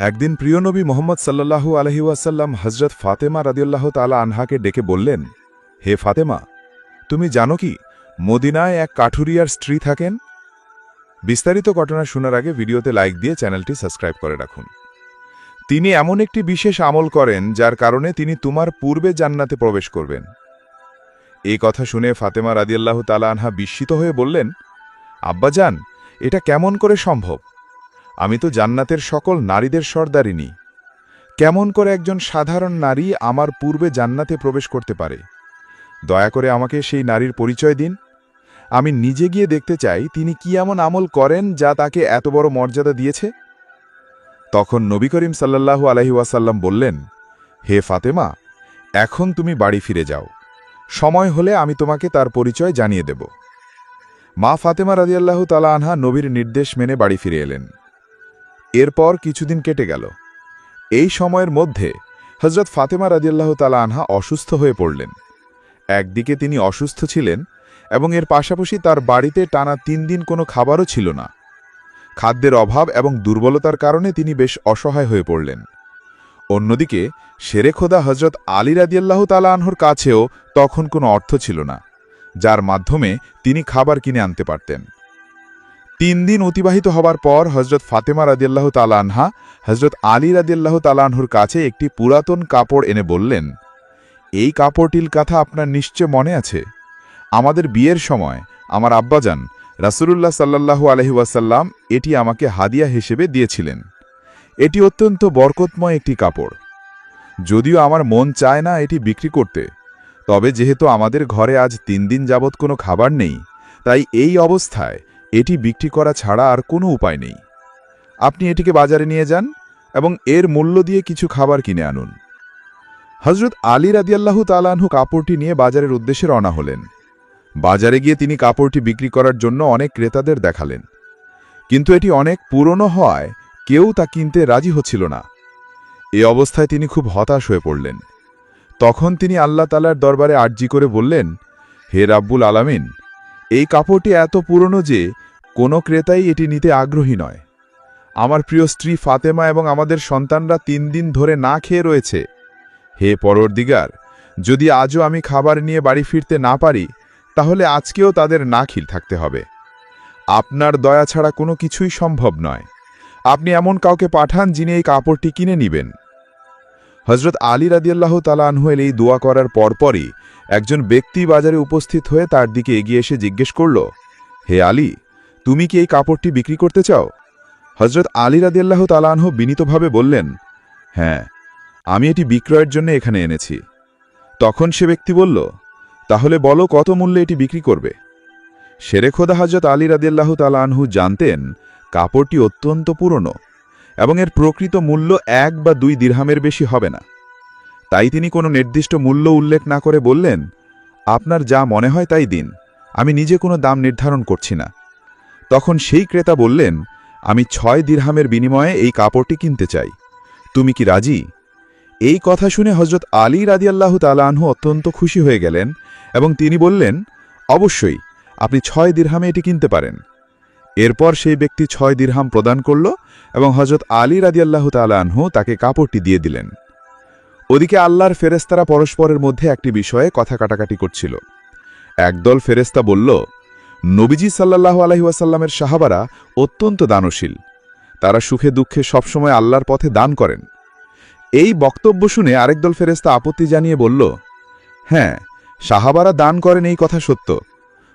একদিন প্রিয় নবী মোহাম্মদ সাল্লাল্লাহু আলহি ওয়াসাল্লাম হজরত ফাতেমা রাদিয়াল্লাহ তালা আনহাকে ডেকে বললেন, হে ফাতেমা, তুমি জানো কি, মদিনায় এক কাঠুরিয়ার স্ত্রী থাকেন? বিস্তারিত ঘটনা শোনার আগে ভিডিওতে লাইক দিয়ে চ্যানেলটি সাবস্ক্রাইব করে রাখুন। তিনি এমন একটি বিশেষ আমল করেন যার কারণে তিনি তোমার পূর্বে জান্নাতে প্রবেশ করবেন। এই কথা শুনে ফাতেমা রাদিয়াল্লাহ তালা আনহা বিস্মিত হয়ে বললেন, আব্বাজান, এটা কেমন করে সম্ভব? আমি তো জান্নাতের সকল নারীদের সর্দারিনী। কেমন করে একজন সাধারণ নারী আমার পূর্বে জান্নাতে প্রবেশ করতে পারে? দয়া করে আমাকে সেই নারীর পরিচয় দিন। আমি নিজে গিয়ে দেখতে চাই তিনি কি এমন আমল করেন যা তাকে এত বড় মর্যাদা দিয়েছে। তখন নবী করিম সাল্লাল্লাহু আলহি ওয়াসাল্লাম বললেন, হে ফাতেমা, এখন তুমি বাড়ি ফিরে যাও। সময় হলে আমি তোমাকে তার পরিচয় জানিয়ে দেব। মা ফাতেমা রাদিয়াল্লাহু তালা আনহা নবীর নির্দেশ মেনে বাড়ি ফিরে এলেন। এরপর কিছুদিন কেটে গেল। এই সময়ের মধ্যে হজরত ফাতেমা রাদিয়াল্লাহ তালা আনহা অসুস্থ হয়ে পড়লেন। একদিকে তিনি অসুস্থ ছিলেন এবং এর পাশাপাশি তার বাড়িতে টানা তিন দিন কোনো খাবারও ছিল না। খাদ্যের অভাব এবং দুর্বলতার কারণে তিনি বেশ অসহায় হয়ে পড়লেন। অন্যদিকে শেরেখোদা হজরত আলী রাদিয়াল্লাহ তালা আনহর কাছেও তখন কোনো অর্থ ছিল না, যার মাধ্যমে তিনি খাবার কিনে আনতে পারতেন। তিন দিন অতিবাহিত হবার পর হজরত ফাতেমা রাদিয়াল্লাহ তালানহা হজরত আলী রাদিয়াল্লাহ তালানহুর কাছে একটি পুরাতন কাপড় এনে বললেন, এই কাপড়টির কথা আপনার নিশ্চয় মনে আছে? আমাদের বিয়ের সময় আমার আব্বাজান রাসুলুল্লাহ সাল্লাহু আলহি ওয়াসাল্লাম এটি আমাকে হাদিয়া হিসেবে দিয়েছিলেন। এটি অত্যন্ত বরকতময় একটি কাপড়। যদিও আমার মন চায় না এটি বিক্রি করতে, তবে যেহেতু আমাদের ঘরে আজ তিন দিন যাবৎ কোনো খাবার নেই, তাই এই অবস্থায় এটি বিক্রি করা ছাড়া আর কোনো উপায় নেই। আপনি এটিকে বাজারে নিয়ে যান এবং এর মূল্য দিয়ে কিছু খাবার কিনে আনুন। হজরত আলী রাদিয়াল্লাহু তালানহু কাপড়টি নিয়ে বাজারের উদ্দেশ্যে রওনা হলেন। বাজারে গিয়ে তিনি কাপড়টি বিক্রি করার জন্য অনেক ক্রেতাদের দেখালেন। কিন্তু এটি অনেক পুরনো হওয়ায় কেউ তা কিনতে রাজি হচ্ছিল না। এ অবস্থায় তিনি খুব হতাশ হয়ে পড়লেন। তখন তিনি আল্লাহ তালার দরবারে আর্জি করে বললেন, হে রাব্বুল আলামিন, এই কাপড়টি এত পুরনো যে কোনো ক্রেতাই এটি নিতে আগ্রহী নয়। আমার প্রিয় স্ত্রী ফাতেমা এবং আমাদের সন্তানরা তিন দিন ধরে না খেয়ে রয়েছে। হে পররদিগার যদি আজও আমি খাবার নিয়ে বাড়ি ফিরতে না পারি, তাহলে আজকেও তাদের না খিল থাকতে হবে। আপনার দয়া ছাড়া কোনো কিছুই সম্ভব নয়। আপনি এমন কাউকে পাঠান যিনি এই কাপড়টি কিনে নিবেন। হজরত আলী রাদিয়াল্লাহ তালা আনহুয়েল এই দোয়া করার পরপরই একজন ব্যক্তি বাজারে উপস্থিত হয়ে তার দিকে এগিয়ে এসে জিজ্ঞেস করল, হে আলী তুমি কি এই কাপড়টি বিক্রি করতে চাও? হজরত আলী রাদিয়াল্লাহ তালানহ বিনীতভাবে বললেন হ্যাঁ আমি এটি বিক্রয়ের জন্য এখানে এনেছি। তখন সে ব্যক্তি বলল, তাহলে বলো কত মূল্যে এটি বিক্রি করবে? শেরেখোদা হজরত আলী রাদিয়াল্লাহ তালানহু জানতেন, কাপড়টি অত্যন্ত পুরনো এবং এর প্রকৃত মূল্য এক বা দুই দিরহামের বেশি হবে না। তাই তিনি কোনো নির্দিষ্ট মূল্য উল্লেখ না করে বললেন, আপনার যা মনে হয় তাই দিন, আমি নিজে কোনো দাম নির্ধারণ করছি না। তখন সেই ক্রেতা বললেন, আমি ছয় দিরহামের বিনিময়ে এই কাপড়টি কিনতে চাই। তুমি কি রাজি? এই কথা শুনে হজরত আলী রাদিয়াল্লাহ তালাহু অত্যন্ত খুশি হয়ে গেলেন এবং তিনি বললেন, অবশ্যই, আপনি ছয় দিরহামে এটি কিনতে পারেন। এরপর সেই ব্যক্তি ছয় দিরহাম প্রদান করল এবং হজরত আলী রাদিয়াল্লাহ তালাহু তাকে কাপড়টি দিয়ে দিলেন। ওদিকে আল্লাহর ফেরেস্তারা পরস্পরের মধ্যে একটি বিষয়ে কথা কাটাকাটি করছিল। একদল ফেরেস্তা বলল নবীজি সাল্লাহ আলহিউসাল্লামের সাহাবারা অত্যন্ত দানশীল। তারা সুখে দুঃখে সবসময় আল্লাহর পথে দান করেন। এই বক্তব্য শুনে আরেক দল ফেরেস্তা আপত্তি জানিয়ে বলল হ্যাঁ সাহাবারা দান করেন এই কথা সত্য।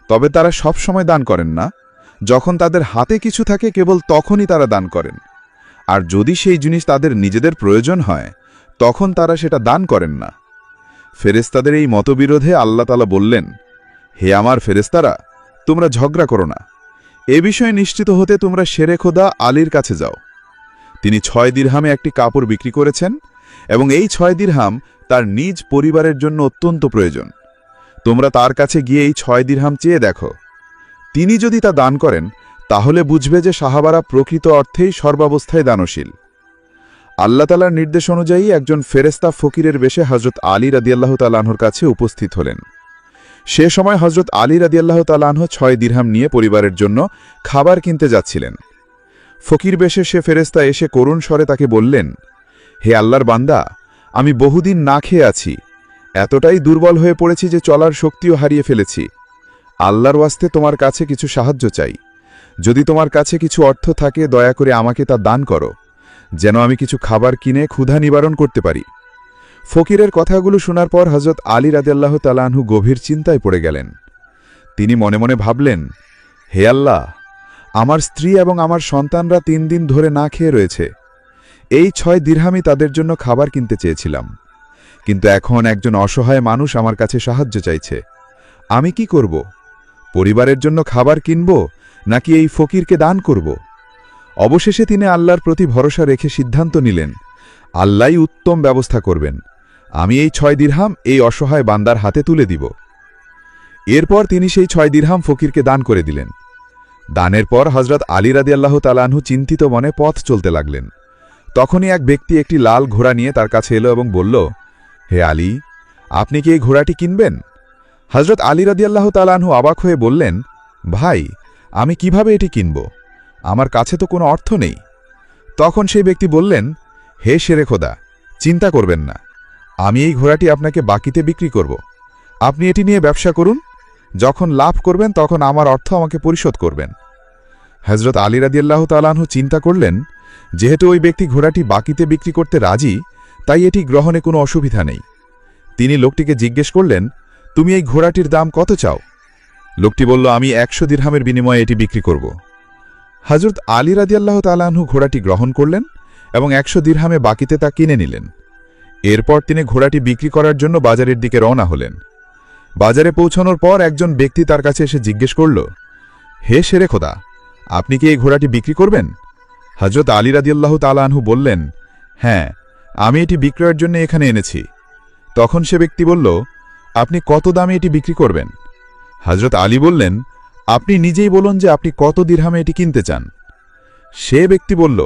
তবে তারা সব সময় দান করেন না। যখন তাদের হাতে কিছু থাকে, কেবল তখনই তারা দান করেন। আর যদি সেই জিনিস তাদের নিজেদের প্রয়োজন হয়, তখন তারা সেটা দান করেন না। ফেরেস্তাদের এই মতবিরোধে আল্লাহ তালা বললেন, হে আমার ফেরেস্তারা তোমরা ঝগড়া করো না। এ বিষয়ে নিশ্চিত হতে তোমরা সেরে খোদা আলীর কাছে যাও। তিনি ছয় দিরহামে একটি কাপড় বিক্রি করেছেন এবং এই ছয় দিরহাম তার নিজ পরিবারের জন্য অত্যন্ত প্রয়োজন। তোমরা তার কাছে গিয়ে এই ছয় দিরহাম চেয়ে দেখো। তিনি যদি তা দান করেন, তাহলে বুঝবে যে সাহাবারা প্রকৃত অর্থেই সর্বাবস্থায় দানশীল। আল্লাহ তালার নির্দেশ অনুযায়ী একজন ফেরেস্তা ফকিরের বেশে হজরত আলী রাদিয়াল্লাহ তালাহর কাছে উপস্থিত হলেন। সে সময় হজরত আলী রাদিয়াল্লাহ তালাহ ছয় দিরহাম নিয়ে পরিবারের জন্য খাবার কিনতে যাচ্ছিলেন। ফকির বেশে সে ফেরেস্তা এসে করুণ স্বরে তাকে বললেন, হে আল্লাহর বান্দা, আমি বহুদিন না খেয়ে আছি। এতটাই দুর্বল হয়ে পড়েছি যে চলার শক্তিও হারিয়ে ফেলেছি। আল্লাহর ওয়াস্তে তোমার কাছে কিছু সাহায্য চাই। যদি তোমার কাছে কিছু অর্থ থাকে, দয়া করে আমাকে তা দান করো। যেন আমি কিছু খাবার কিনে ক্ষুধা নিবারণ করতে পারি। ফকিরের কথাগুলো শোনার পর হজরত আলী রাদেল্লাহ তালাহু গভীর চিন্তায় পড়ে গেলেন। তিনি মনে মনে ভাবলেন, হে আল্লাহ, আমার স্ত্রী এবং আমার সন্তানরা তিন দিন ধরে না খেয়ে রয়েছে। এই ছয় দীর্হামি তাদের জন্য খাবার কিনতে চেয়েছিলাম। কিন্তু এখন একজন অসহায় মানুষ আমার কাছে সাহায্য চাইছে। আমি কি করব? পরিবারের জন্য খাবার কিনব, নাকি এই ফকিরকে দান করব? অবশেষে তিনি আল্লাহর প্রতি ভরসা রেখে সিদ্ধান্ত নিলেন, আল্লাহই উত্তম ব্যবস্থা করবেন। আমি এই ছয় দিরহাম এই অসহায় বান্দার হাতে তুলে দিব। এরপর তিনি সেই ছয় দিরহাম ফকিরকে দান করে দিলেন। দানের পর হজরত আলী রাদি আল্লাহ তালাহু চিন্তিত মনে পথ চলতে লাগলেন। তখনই এক ব্যক্তি একটি লাল ঘোড়া নিয়ে তার কাছে এলো এবং বলল, হে আলী, আপনি কি এই ঘোড়াটি কিনবেন? হজরত আলী রাদিয়াল্লাহ তালাহু অবাক হয়ে বললেন, ভাই, আমি কীভাবে এটি কিনব? আমার কাছে তো কোনো অর্থ নেই। তখন সেই ব্যক্তি বললেন, হে শেরে খোদা, চিন্তা করবেন না। আমি এই ঘোড়াটি আপনাকে বাকিতে বিক্রি করব। আপনি এটি নিয়ে ব্যবসা করুন। যখন লাভ করবেন, তখন আমার অর্থ আমাকে পরিশোধ করবেন। হজরত আলী রাদিয়াল্লাহ তালাহু চিন্তা করলেন, যেহেতু ওই ব্যক্তি ঘোড়াটি বাকিতে বিক্রি করতে রাজি, তাই এটি গ্রহণে কোনো অসুবিধা নেই। তিনি লোকটিকে জিজ্ঞেস করলেন, তুমি এই ঘোড়াটির দাম কত চাও? লোকটি বলল, আমি একশো দিরহামের বিনিময়ে এটি বিক্রি করব। হজরত আলী রাদিয়াল্লাহ তালাহু ঘোড়াটি গ্রহণ করলেন এবং একশো দিরহামে বাকিতে তা কিনে নিলেন। এরপর তিনি ঘোড়াটি বিক্রি করার জন্য বাজারের দিকে রওনা হলেন। বাজারে পৌঁছানোর পর একজন ব্যক্তি তার কাছে এসে জিজ্ঞেস করল, হে শেরে খোদা, আপনি কি এই ঘোড়াটি বিক্রি করবেন? হজরত আলী রাদিয়াল্লাহ তালাহু বললেন হ্যাঁ আমি এটি বিক্রয়ের জন্য এখানে এনেছি। তখন সে ব্যক্তি বলল, আপনি কত দামে এটি বিক্রি করবেন? হজরত আলী বললেন, আপনি নিজেই বলুন যে আপনি কত দিরহামে এটি কিনতে চান। সে ব্যক্তি বলল,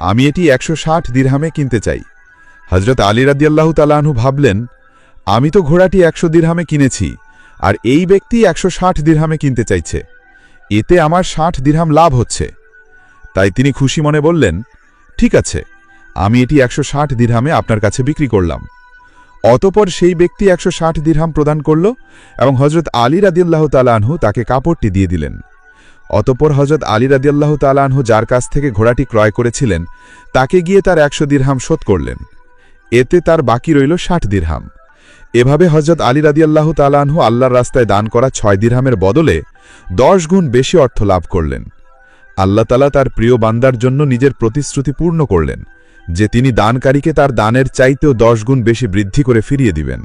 আমি এটি একশো ষাট দিরহামে কিনতে চাই। হজরত আলী রাদিয়াল্লাহু তালাহু ভাবলেন, আমি তো ঘোড়াটি একশো দিরহামে কিনেছি, আর এই ব্যক্তি একশো ষাট দিরহামে কিনতে চাইছে। এতে আমার ষাট দিরহাম লাভ হচ্ছে। তাই তিনি খুশি মনে বললেন, ঠিক আছে, আমি এটি একশো ষাট দিরহামে আপনার কাছে বিক্রি করলাম। অতপর সেই ব্যক্তি একশো ষাট দিরহাম প্রদান করল এবং হজরত আলী রাদিয়াল্লাহ তালানহু তাকে কাপড়টি দিয়ে দিলেন। অতপর হজরত আলী রাদিয়াল্লাহ তালানহু যার কাছ থেকে ঘোড়াটি ক্রয় করেছিলেন, তাকে গিয়ে তার একশো দিরহাম শোধ করলেন। এতে তার বাকি রইল ষাট দিরহাম। এভাবে হজরত আলী রাদিয়াল্লাহ তালানহু আল্লাহর রাস্তায় দান করা ছয় দিরহামের বদলে দশ গুণ বেশি অর্থ লাভ করলেন। আল্লাহ তালা তার প্রিয় বান্দার জন্য নিজের প্রতিশ্রুতি পূর্ণ করলেন, যে তিনি দানকারীকে তার দানের চাইতেও দশ গুণ বেশি বৃদ্ধি করে ফিরিয়ে দিবেন।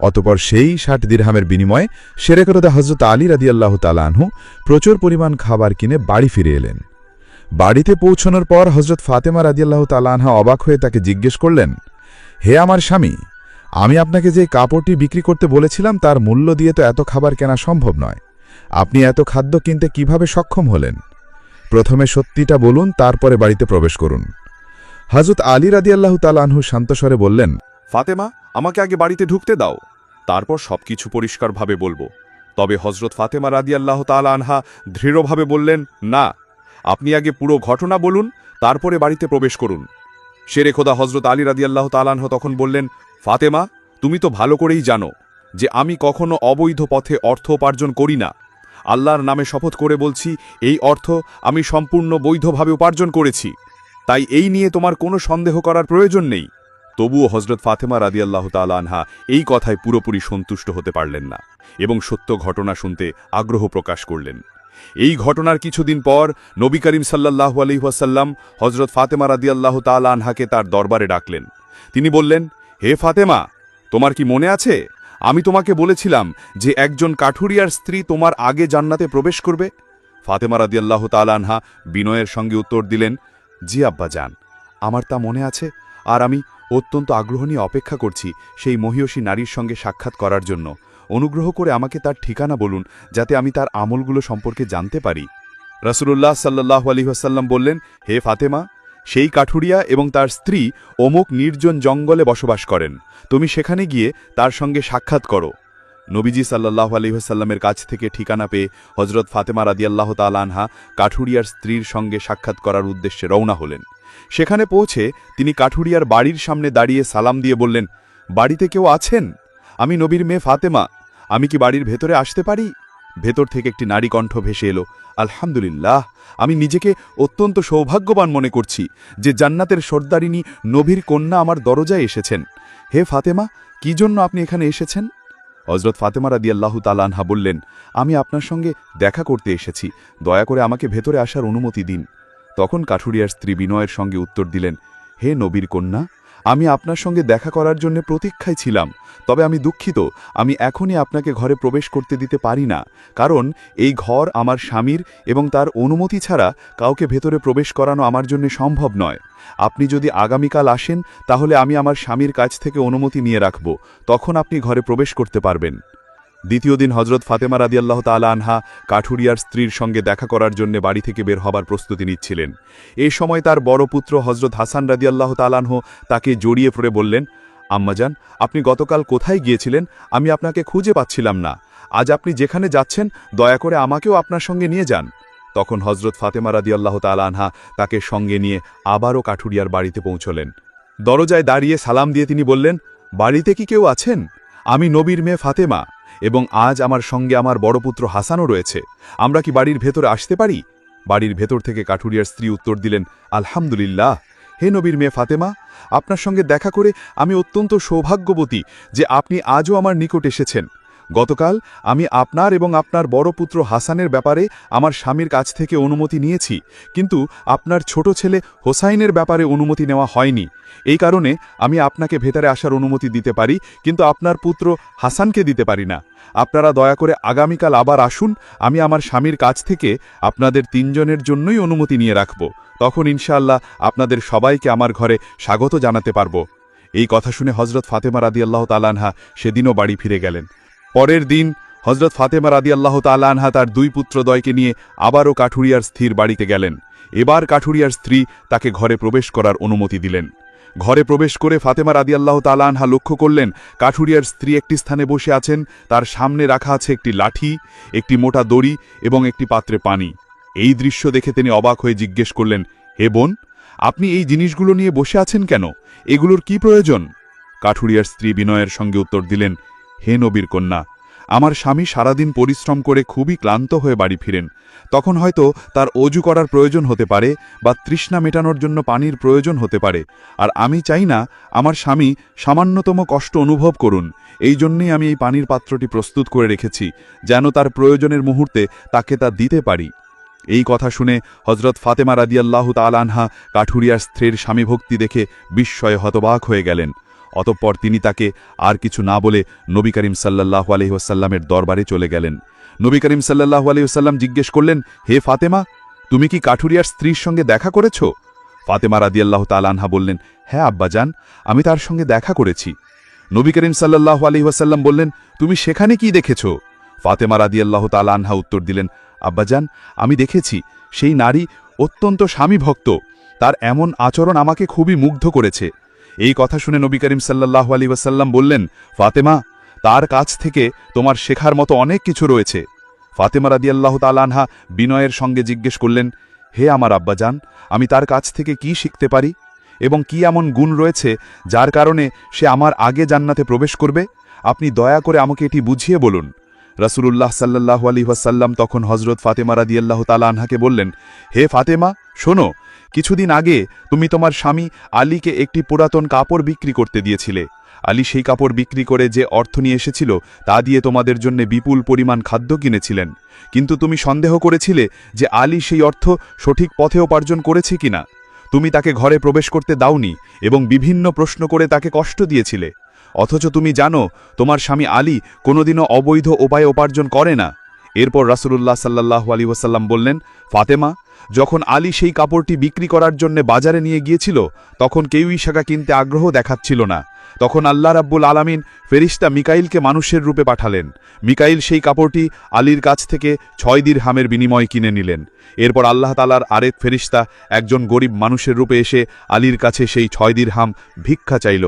অতপর সেই ষাট দিরহামের বিনিময়ে সেরেকরদা হজরত আলী রাদিয়াল্লাহ তালানহু প্রচুর পরিমাণ খাবার কিনে বাড়ি ফিরে এলেন। বাড়িতে পৌঁছানোর পর হজরত ফাতেমা রাদিয়াল্লাহ তালানহা অবাক হয়ে তাকে জিজ্ঞেস করলেন হে আমার স্বামী, আমি আপনাকে যে কাপড়টি বিক্রি করতে বলেছিলাম তার মূল্য দিয়ে তো এত খাবার কেনা সম্ভব নয়। আপনি এত খাদ্য কিনতে কীভাবে সক্ষম হলেন? প্রথমে সত্যিটা বলুন, তারপরে বাড়িতে প্রবেশ করুন। হজরত আলী রাদিয়াল্লাহ তালানহু শান্তস্বরে বললেন, ফাতেমা, আমাকে আগে বাড়িতে ঢুকতে দাও, তারপর সবকিছু পরিষ্কারভাবে বলব। তবে হজরত ফাতেমা রাদিয়াল্লাহ তাল আনহা দৃঢ়ভাবে বললেন, না, আপনি আগে পুরো ঘটনা বলুন, তারপরে বাড়িতে প্রবেশ করুন। শেরে খোদা হজরত আলী রাদিয়াল্লাহ তালানহ তখন বললেন, ফাতেমা, তুমি তো ভালো করেই জানো যে আমি কখনো অবৈধ পথে অর্থ উপার্জন করি না। আল্লাহর নামে শপথ করে বলছি, এই অর্থ আমি সম্পূর্ণ বৈধভাবে উপার্জন করেছি। তাই এই নিয়ে তোমার কোনো সন্দেহ করার প্রয়োজন নেই। তবুও হজরত ফাতেমা রাদিয়াল্লাহ তাল আনহা এই কথায় পুরোপুরি সন্তুষ্ট হতে পারলেন না এবং সত্য ঘটনা শুনতে আগ্রহ প্রকাশ করলেন। এই ঘটনার কিছুদিন পর নবী করিম সাল্লাহু আলহিহাসাল্লাম হজরত ফাতেমা রাদিয়াল্লাহ তাল আনহাকে তার দরবারে ডাকলেন। তিনি বললেন, হে ফাতেমা, তোমার কি মনে আছে? আমি তোমাকে বলেছিলাম যে একজন কাঠুরিয়ার স্ত্রী তোমার আগে জান্নাতে প্রবেশ করবে? ফাতেমা রাদিয়াল্লাহ তাল আনহা বিনয়ের সঙ্গে উত্তর দিলেন, জি আব্বা যান আমার তা মনে আছে আর আমি অত্যন্ত আগ্রহ নিয়ে অপেক্ষা করছি সেই মহিয়সী নারীর সঙ্গে সাক্ষাৎ করার জন্য। অনুগ্রহ করে আমাকে তার ঠিকানা বলুন, যাতে আমি তার আমলগুলো সম্পর্কে জানতে পারি। রাসুলুল্লাহ সাল্লাহ আলহিহাসাল্লাম বললেন, হে ফাতেমা, সেই কাঠুরিয়া এবং তার স্ত্রী অমুক নির্জন জঙ্গলে বসবাস করেন। তুমি সেখানে গিয়ে তার সঙ্গে সাক্ষাৎ করো। নবীজি সাল্লাহ আলহিহাসাল্লামের কাছ থেকে ঠিকানা পেয়ে হজরত ফাতেমা রাদিয়াল্লাহ তালানহা কাঠুরিয়ার স্ত্রীর সঙ্গে সাক্ষাৎ করার উদ্দেশ্যে রওনা হলেন। সেখানে পৌঁছে তিনি কাঠুরিয়ার বাড়ির সামনে দাঁড়িয়ে সালাম দিয়ে বললেন, বাড়িতে কেউ আছেন? আমি নবীর মেয়ে ফাতেমা আমি কি বাড়ির ভেতরে আসতে পারি? ভেতর থেকে একটি নারী কণ্ঠ ভেসে এলো, আলহামদুলিল্লাহ, আমি নিজেকে অত্যন্ত সৌভাগ্যবান মনে করছি যে জান্নাতের সর্দারিনী নবীর কন্যা আমার দরজায় এসেছেন। হে ফাতেমা, কি জন্য আপনি এখানে এসেছেন? হজরত ফাতেমা রাদি আল্লাহ তালানহা বললেন, আমি আপনার সঙ্গে দেখা করতে এসেছি। দয়া করে আমাকে ভেতরে আসার অনুমতি দিন। তখন কাঠুরিয়ার স্ত্রী বিনয়ের সঙ্গে উত্তর দিলেন, হে নবীর কন্যা আমি আপনার সঙ্গে দেখা করার জন্য প্রতীক্ষায় ছিলাম, তবে আমি দুঃখিত, আমি এখনই আপনাকে ঘরে প্রবেশ করতে দিতে পারি না, কারণ এই ঘর আমার স্বামীর এবং তার অনুমতি ছাড়া কাউকে ভেতরে প্রবেশ করানো আমার জন্য সম্ভব নয়। আপনি যদি আগামীকাল আসেন, তাহলে আমি আমার স্বামীর কাছ থেকে অনুমতি নিয়ে রাখব, তখন আপনি ঘরে প্রবেশ করতে পারবেন। দ্বিতীয় দিন হজরত ফাতেমা রাদিয়াল্লাহ তালা আনহা কাঠুরিয়ার স্ত্রীর সঙ্গে দেখা করার জন্য বাড়ি থেকে বের হবার প্রস্তুতি নিচ্ছিলেন। এই সময় তার বড় পুত্র হজরত হাসান রাদিয়াল্লাহ তালানহ তাকে জড়িয়ে পড়ে বললেন আম্মাজান আপনি গতকাল কোথায় গিয়েছিলেন? আমি আপনাকে খুঁজে পাচ্ছিলাম না। আজ আপনি যেখানে যাচ্ছেন, দয়া করে আমাকেও আপনার সঙ্গে নিয়ে যান। তখন হজরত ফাতেমা রাদিয়াল্লাহ তালা তাকে সঙ্গে নিয়ে আবারও কাঠুরিয়ার বাড়িতে পৌঁছলেন। দরজায় দাঁড়িয়ে সালাম দিয়ে তিনি বললেন, বাড়িতে কি কেউ আছেন? আমি নবীর মেয়ে ফাতেমা। এবং আজ আমার সঙ্গে আমার বড় পুত্র হাসানও রয়েছে। আমরা কি বাড়ির ভেতরে আসতে পারি? বাড়ির ভেতর থেকে কাঠুরিয়ার স্ত্রী উত্তর দিলেন, আলহামদুলিল্লাহ। হে নবীর মেয়ে ফাতেমা, আপনার সঙ্গে দেখা করে আমি অত্যন্ত সৌভাগ্যবতী যে আপনি আজও আমার নিকট এসেছেন। গতকাল আমি আপনার এবং আপনার বড় পুত্র হাসানের ব্যাপারে আমার স্বামীর কাছ থেকে অনুমতি নিয়েছি, কিন্তু আপনার ছোট ছেলে হোসাইনের ব্যাপারে অনুমতি নেওয়া হয়নি। এই কারণে আমি আপনাকে ভেতরে আসার অনুমতি দিতে পারি, কিন্তু আপনার পুত্র হাসানকে দিতে পারি না। আপনারা দয়া করে আগামীকাল আবার আসুন, আমি আমার স্বামীর কাছ থেকে আপনাদের তিনজনের জন্যই অনুমতি নিয়ে রাখব। তখন ইনশাআল্লাহ আপনাদের সবাইকে আমার ঘরে স্বাগত জানাতে পারব। এই কথা শুনে হজরত ফাতেমা রাদিয়াল্লাহ তালানহা সেদিনও বাড়ি ফিরে গেলেন। পরের দিন হজরত ফাতেমা রাদিয়াল্লাহ তালানহা তার দুই পুত্রদয়কে নিয়ে আবারও কাঠুরিয়ার স্থির বাড়িতে গেলেন। এবার কাঠুরিয়ার স্ত্রী তাকে ঘরে প্রবেশ করার অনুমতি দিলেন। ঘরে প্রবেশ করে ফাতেমা রাদিয়াল্লাহ তালানহা লক্ষ্য করলেন, কাঠুরিয়ার স্ত্রী একটি স্থানে বসে আছেন, তার সামনে রাখা আছে একটি লাঠি, একটি মোটা দড়ি এবং একটি পাত্রে পানি। এই দৃশ্য দেখে তিনি অবাক হয়ে জিজ্ঞেস করলেন, হে বোন, আপনি এই জিনিসগুলো নিয়ে বসে আছেন কেন? এগুলোর কি প্রয়োজন? কাঠুরিয়ার স্ত্রী বিনয়ের সঙ্গে উত্তর দিলেন হে নবীর কন্যা, আমার স্বামী সারাদিন পরিশ্রম করে খুবই ক্লান্ত হয়ে বাড়ি ফিরেন। তখন হয়তো তার অজু করার প্রয়োজন হতে পারে বা তৃষ্ণা মেটানোর জন্য পানির প্রয়োজন হতে পারে। আর আমি চাই না আমার স্বামী সামান্যতম কষ্ট অনুভব করুন। এই জন্যেই আমি এই পানির পাত্রটি প্রস্তুত করে রেখেছি, যেন তার প্রয়োজনের মুহূর্তে তাকে তা দিতে পারি। এই কথা শুনে হজরত ফাতেমা রাদিয়াল্লাহু তালানহা কাঠুরিয়ার স্ত্রীর স্বামীভক্তি দেখে বিস্ময়ে হতবাক হয়ে গেলেন। অতঃপর তিনি তাকে আর কিছু না বলে নবী করিম সাল্লাহু আলহিহাসাল্লামের দরবারে চলে গেলেন। নবী করিম সাল্লাহু আলহিহাসাল্লাম জিজ্ঞেস করলেন, হে ফাতেমা, তুমি কি কাঠুরিয়ার স্ত্রীর সঙ্গে দেখা করেছ? ফাতেমা রাদিয়াল্লাহ তালানহা বললেন হ্যাঁ আব্বাজান, আমি তার সঙ্গে দেখা করেছি। নবী করিম সাল্লাহু আলহিহাসাল্লাম বললেন, তুমি সেখানে কি দেখেছ? ফাতেমা রাদিয়াল্লাহ তালানহা উত্তর দিলেন, আব্বাজান, আমি দেখেছি, সেই নারী অত্যন্ত স্বামীভক্ত। তার এমন আচরণ আমাকে খুবই মুগ্ধ করেছে। এই কথা শুনে নবী করিম সাল্লাহ আলী ওয়াসাল্লাম বললেন, ফাতেমা, তার কাছ থেকে তোমার শেখার মতো অনেক কিছু রয়েছে। ফাতেমা রাদিয়াল্লাহ তালানহা বিনয়ের সঙ্গে জিজ্ঞেস করলেন, হে আমার আব্বাজান, আমি তার কাছ থেকে কি শিখতে পারি? এবং কি এমন গুণ রয়েছে যার কারণে সে আমার আগে জান্নাতে প্রবেশ করবে? আপনি দয়া করে আমাকে এটি বুঝিয়ে বলুন। রাসূলুল্লাহ সাল্লাহ আলী ওয়াসাল্লাম তখন হজরত ফাতেমা রাদিয়াল্লাহ তালা আনহাকে বললেন, হে ফাতেমা, শোনো কিছুদিন আগে তুমি তোমার স্বামী আলীকে একটি পুরাতন কাপড় বিক্রি করতে দিয়েছিলে। আলী সেই কাপড় বিক্রি করে যে অর্থ নিয়ে এসেছিল, তা দিয়ে তোমাদের জন্য বিপুল পরিমাণ খাদ্য কিনেছিলেন। কিন্তু তুমি সন্দেহ করেছিলে যে আলী সেই অর্থ সঠিক পথে উপার্জন করেছে কিনা। তুমি তাকে ঘরে প্রবেশ করতে দাওনি এবং বিভিন্ন প্রশ্ন করে তাকে কষ্ট দিয়েছিলে। অথচ তুমি জানো, তোমার স্বামী আলী কোনোদিনও অবৈধ উপায়ে উপার্জন করে না। এরপর রাসূলুল্লাহ সাল্লাহ আলী ওয়াসাল্লাম বললেন, ফাতেমা যখন আলী সেই কাপড়টি বিক্রি করার জন্য বাজারে নিয়ে গিয়েছিল, তখন কেউই শাখা কিনতে আগ্রহ দেখাচ্ছিল না। তখন আল্লাহ রাব্বুল আলামিন ফেরিস্তা মিকাইলকে মানুষের রূপে পাঠালেন। মিকাইল সেই কাপড়টি আলীর কাছ থেকে ছয় দির হামের বিনিময় কিনে নিলেন। এরপর আল্লাহ তালার আরেক ফেরিস্তা একজন গরিব মানুষের রূপে এসে আলীর কাছে সেই ছয় দির হাম ভিক্ষা চাইল।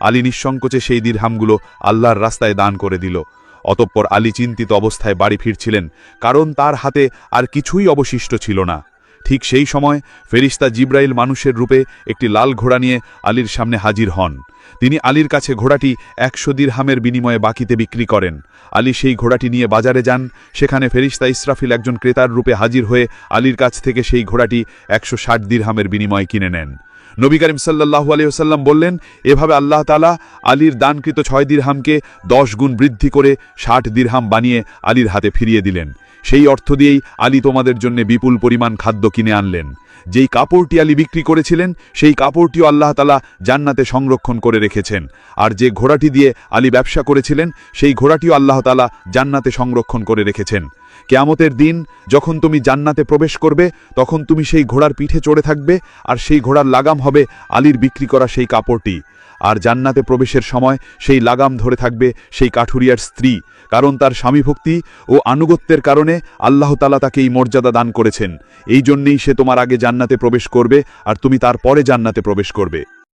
আলী নিঃসংকোচে সেই দিরহামগুলো আল্লাহর রাস্তায় দান করে দিল। অতঃপর আলী চিন্তিত অবস্থায় বাড়ি ফিরছিলেন, কারণ তার হাতে আর কিছুই অবশিষ্ট ছিল না। ঠিক সেই সময় ফেরিস্তা জিব্রাইল মানুষের রূপে একটি লাল ঘোড়া নিয়ে আলীর সামনে হাজির হন। তিনি আলীর কাছে ঘোড়াটি একশো দিরহামের বিনিময়ে বাকিতে বিক্রি করেন। আলী সেই ঘোড়াটি নিয়ে বাজারে যান, সেখানে ফেরিস্তা ইসরাফিল একজন ক্রেতার রূপে হাজির হয়ে আলীর কাছ থেকে সেই ঘোড়াটি একশো ষাট দিরহামের বিনিময়ে কিনে নেন। নবী করিম সাল্লাহু আলিয়াল্লাম বললেন, এভাবে আল্লাহ তালা আলীর দানকৃত ছয় দিরহামকে দশ গুণ বৃদ্ধি করে ষাট দিরহাম বানিয়ে আলীর হাতে ফিরিয়ে দিলেন। সেই অর্থ দিয়েই আলী তোমাদের জন্য বিপুল পরিমাণ খাদ্য কিনে আনলেন। যেই কাপড়টি আলী বিক্রি করেছিলেন, সেই কাপড়টিও আল্লাহ তালা জান্নাতে সংরক্ষণ করে রেখেছেন। আর যে ঘোড়াটি দিয়ে আলী ব্যবসা করেছিলেন, সেই ঘোড়াটিও আল্লাহ তালা জান্নাতে সংরক্ষণ করে রেখেছেন। কেয়ামতের দিন যখন তুমি জান্নাতে প্রবেশ করবে, তখন তুমি সেই ঘোড়ার পিঠে চড়ে থাকবে, আর সেই ঘোড়ার লাগাম হবে আলীর বিক্রি করা সেই কাপড়টি। আর জান্নাতে প্রবেশের সময় সেই লাগাম ধরে থাকবে সেই কাঠুরিয়ার স্ত্রী, কারণ তার স্বামীভক্তি ও আনুগত্যের কারণে আল্লাহ তালা তাকে এই মর্যাদা দান করেছেন। এই জন্যেই সে তোমার আগে জান্নাতে প্রবেশ করবে আর তুমি তার পরে জান্নাতে প্রবেশ করবে।